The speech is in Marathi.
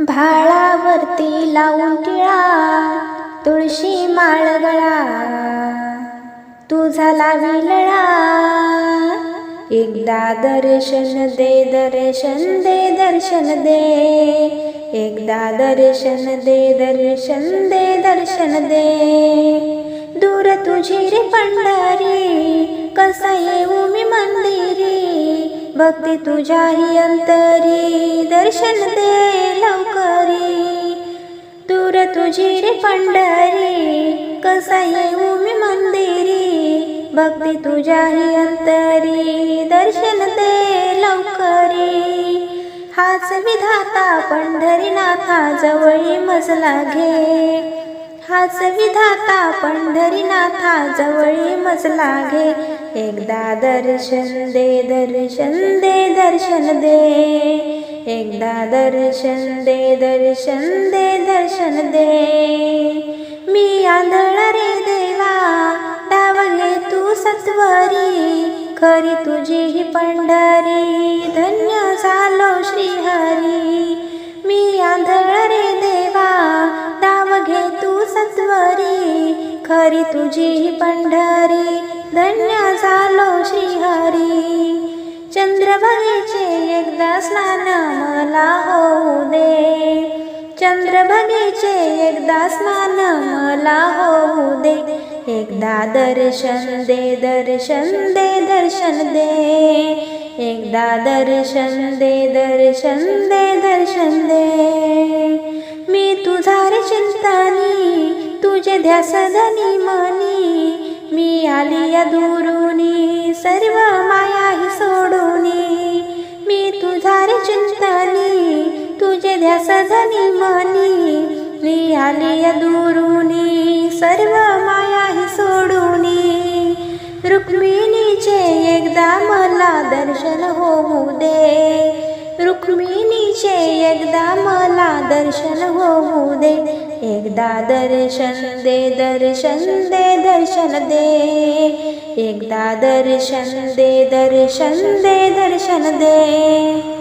भाळावरती लावून टिळा तुळशी माळ गळा तू झाला विलळा. एकदा दर्शन दे दर्शन दे दर्शन दे. एकदा दर्शन दे दर्शन दे दर्शन दे. दूर तुझी रे पंढरी भक्ती तुझ्याही अंतरी दर्शन दे लवकरी. दूर तुझी रे पंढरी कसा येऊ मी मंदिरी. भक्ती तुझ्याही अंतरी दर्शन दे लवकरी. हाच विधाता पंढरीनाथा जवळी मजला घे. हाच विधाता पंढरीनाथा जवळी मजला घे. एकदा दर्शन दे दर्शन दे दर्शन दे. एकदा दर्शन दे दर्शन दे दर्शन दे. मी आंधळ रे देवा डावले तू सत्वरी. खरी तुझी ही पंढरी धन्य झालो श्रीहरी. मी आंधळ रे देवा डाव घे तू सत्वरी. खरी तुझी ही पंढरी धन्य झालो श्रीहरी. चंद्रभगेचे एकदा स्नान मला होऊ दे. चंद्रभगेचे एकदा स्नान मला होऊ दे. एकदा दर्शन दे दर्शन दे दर्शन दे. एकदा दर्शन दे दर्शन दे दर्शन दे. मी तुझा रे चिंतानी तुझे ध्यासधनी मनी. आली या दुरुनी सर्व माया ही सोडूनी मी तुझा रे चिंतनी तुझे ध्यास धनी मनी. मी आली या दुरुनी सर्व माया ही सोडूनी रुक्मिणीचे एकदा मला दर्शन होऊ दे. रुक्मिणीचे एकदा मला दर्शन होऊ दे. एकदा दर्शन दे दर्शन दे दर्शन दे। एकदा दर्शन दे दर्शन दे दर्शन दे